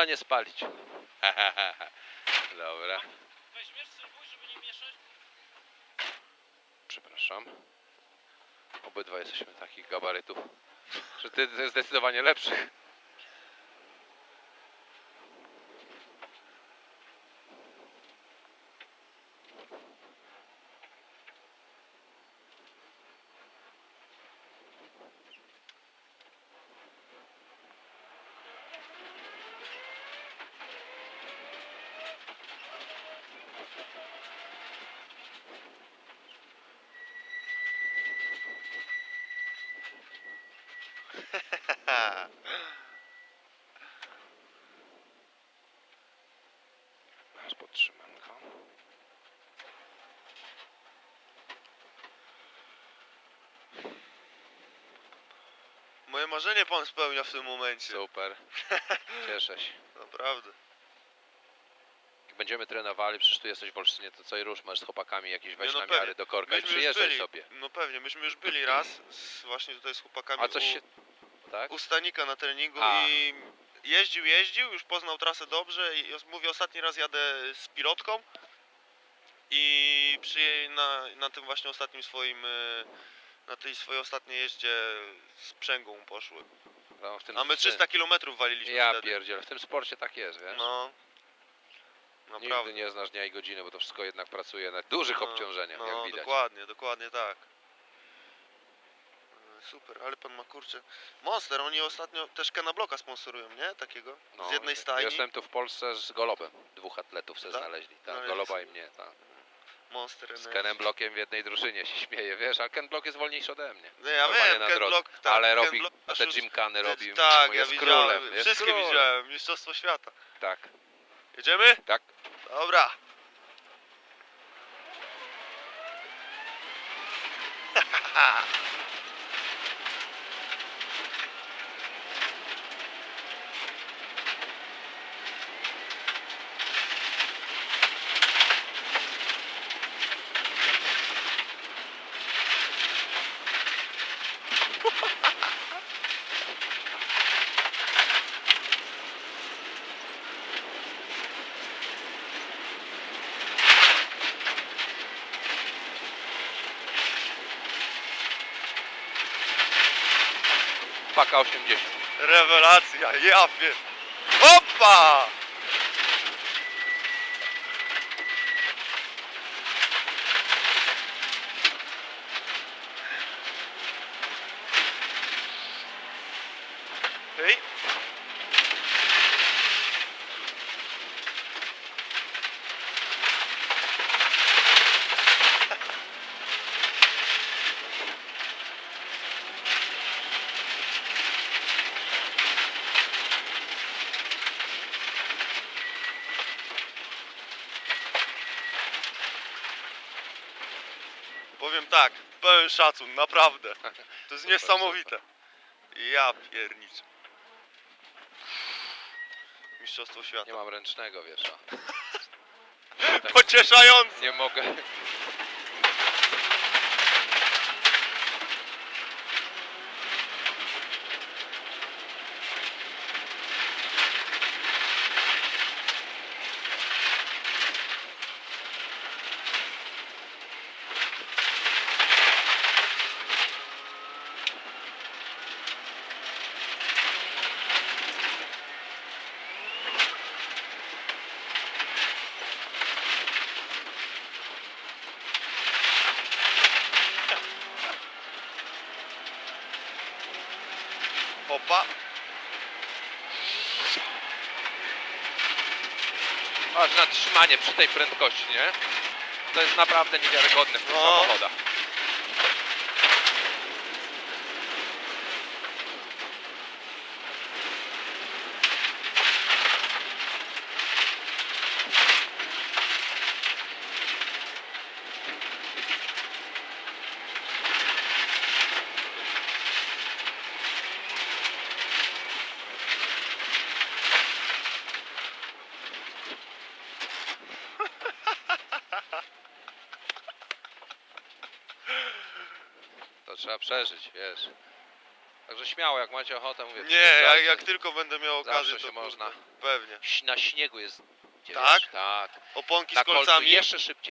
Busa nie spalić. Dobra, Weźmiesz sylwuj, żeby nie mieszać? przepraszam. Obydwa jesteśmy takich gabarytów, że ty ty zdecydowanie lepszych. Marzenie pan spełnia w tym momencie. Super. Cieszę się. Naprawdę. Jak będziemy trenowali, przecież tu jesteś w Olsztynie, to co i rusz, masz z chłopakami jakieś weź Nie, no na pewnie. miary do korka i Myśmy już przyjeżdżaj byli. sobie. No pewnie, myśmy już byli raz z, właśnie tutaj z chłopakami A coś u, się... Tak? u Stanika na treningu A. i jeździł, jeździł, już poznał trasę dobrze i os- mówię ostatni raz jadę z pilotką i przy, na, na tym właśnie ostatnim swoim, e, na tej swojej ostatniej jeździe sprzęgło mu poszły. No, w tym, A my 300 km waliliśmy Ja wtedy. pierdzielę, w tym sporcie tak jest, wiesz? No. Nigdy Naprawdę. nie znasz dnia i godziny, bo to wszystko jednak pracuje na dużych No, obciążeniach, no, jak widać. dokładnie, dokładnie tak. E, Super, ale pan ma kurczę. Monster, oni ostatnio też Kena Bloka sponsorują, nie? Takiego? No, z jednej ja- stajni. Jestem tu w Polsce z Golobem. Dwóch atletów se Tak? znaleźli. Tak, Znaleźli Goloba i mnie, tak. Monster Z NS. Kenem Blokiem w jednej drużynie się śmieje, wiesz, a Ken Blok jest wolniejszy ode mnie. No ja Normalnie wiem, na Ken drodze. Block, tak, Ale Ken robi, Block a te gymkany robi, Tak, ja jest widziałem, królem, jest wszystkie królem. widziałem, mistrzostwo świata. Tak, Jedziemy? tak. Dobra. Paka 80. Rewelacja, ja pier... Opa! Powiem tak, pełen szacun, naprawdę. To jest niesamowite. Ja pierniczę. Mistrzostwo świata. Nie mam ręcznego, wiesz, a Pocieszające! nie mogę. Opa! Aż na trzymanie przy tej prędkości, nie? To jest naprawdę niewiarygodne w tych No. samochodach. Trzeba przeżyć, wiesz. Także śmiało, jak macie ochotę, mówię. Nie, jak, przyjeżdżajcie. jak tylko będę miał Zawsze okazję, się to można. kurde, Pewnie. Ś- Na śniegu jest. gdzie Tak? wiesz, Tak. Oponki Na z kolcami. kolcu jeszcze szybciej.